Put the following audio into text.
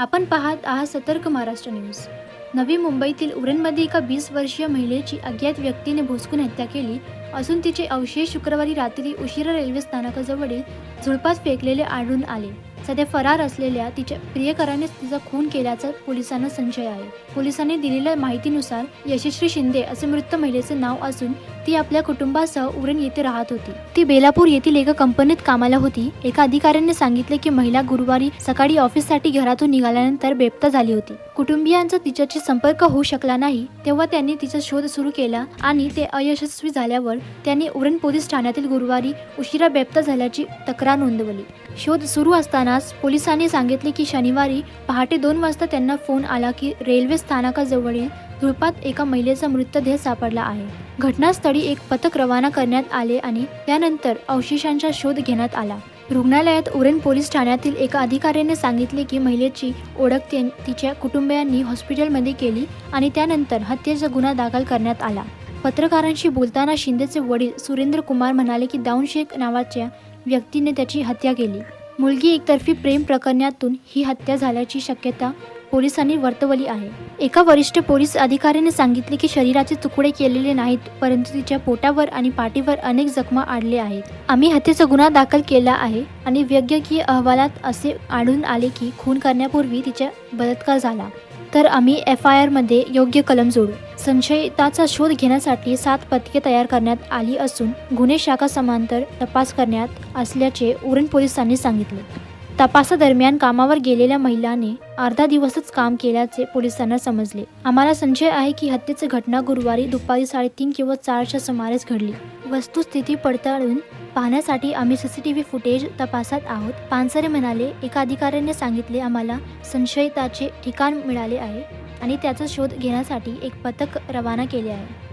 आपण पाहत आहात सतर्क महाराष्ट्र न्यूज. नवी मुंबईतील उरणमध्ये एका वीस वर्षीय महिलेची अज्ञात व्यक्तीने भोसकून हत्या केली. असून तिचे अवशेष शुक्रवारी रात्री उशिरा रेल्वे स्थानकाजवळील झुडपात फेकलेले आढळून आले. सध्या फरार असलेल्या तिच्या प्रियकरानेच तिचा खून केल्याचा पोलिसांना संशय आहे. पोलिसांनी दिलेल्या माहितीनुसार यशस्वी शिंदे असे मृत महिलेचे नाव असून ती आपल्या कुटुंबासह उरण येथे राहत होती. ती बेलापूर येथील एका कंपनीत कामाला होती. एका अधिकाऱ्याने सांगितले की महिला गुरुवारी सकाळी ऑफिससाठी घरातून निघाल्यानंतर बेपता झाली होती. कुटुंबियांचा तिच्याशी संपर्क होऊ शकला नाही तेव्हा त्यांनी तिचा शोध सुरू केला आणि ते अयशस्वी झाल्यावर त्यांनी उरण पोलीस ठाण्यातील गुरुवारी उशिरा बेप्त झाल्याची तक्रार नोंदवली. शोध सुरू असतानाच पोलिसांनी सांगितले की शनिवारी पहाटे दोन वाजता त्यांना फोन आला की रेल्वे स्थानकाजवळील धुळपात एका महिलेचा मृतदेह सापडला आहे. घटनास्थळी एक पथक रवाना करण्यात आले आणि त्यानंतर अवशेषांचा शोध घेण्यात आला. रुग्णालयात उरण पोलीस ठाण्यातील एका अधिकाऱ्याने सांगितले की महिलेची ओळख तिच्या कुटुंबियांनी हॉस्पिटलमध्ये केली आणि त्यानंतर हत्येचा गुन्हा दाखल करण्यात आला. पत्रकारांशी बोलताना शिंदेचे वडील सुरेंद्र कुमार म्हणाले की दाऊन शेख नावाच्या व्यक्तीने त्याची हत्या केली. मुलगी एकतर्फी प्रेम प्रकरणातून ही हत्या झाल्याची शक्यता पोलिसांनी वर्तवली आहे. एका वरिष्ठ पोलीस अधिकाऱ्याने सांगितले की शरीराचे तुकडे केलेले नाहीत परंतु तिच्या पोटावर आणि पाठीवर अनेक जखमा आढळले आहेत. आम्ही हत्येचा गुन्हा दाखल केला आहे आणि वैद्यकीय अहवालात असे आढळून आले की खून करण्यापूर्वी तिचा बलात्कार झाला. तर आम्ही एफ आय आरमध्ये योग्य कलम जोडू. संशयिताचा शोध घेण्यासाठी सात पथके तयार करण्यात आली असून गुन्हे शाखा समांतर तपास करण्यात असल्याचे उरण पोलिसांनी सांगितले. तपासादरम्यान कामावर गेलेल्या महिलाने अर्धा दिवसच काम केल्याचे पोलिसांना समजले. आम्हाला संशय आहे की हत्येची घटना गुरुवारी दुपारी साडेतीन किंवा चारच्या सुमारेस घडली. वस्तुस्थिती पडताळून पाहण्यासाठी आम्ही सीसीटीव्ही फुटेज तपासत आहोत. पानसरे म्हणाले एका अधिकाऱ्याने सांगितले आम्हाला संशयिताचे ठिकाण मिळाले आहे आणि त्याचा शोध घेण्यासाठी एक पथक रवाना केले आहे.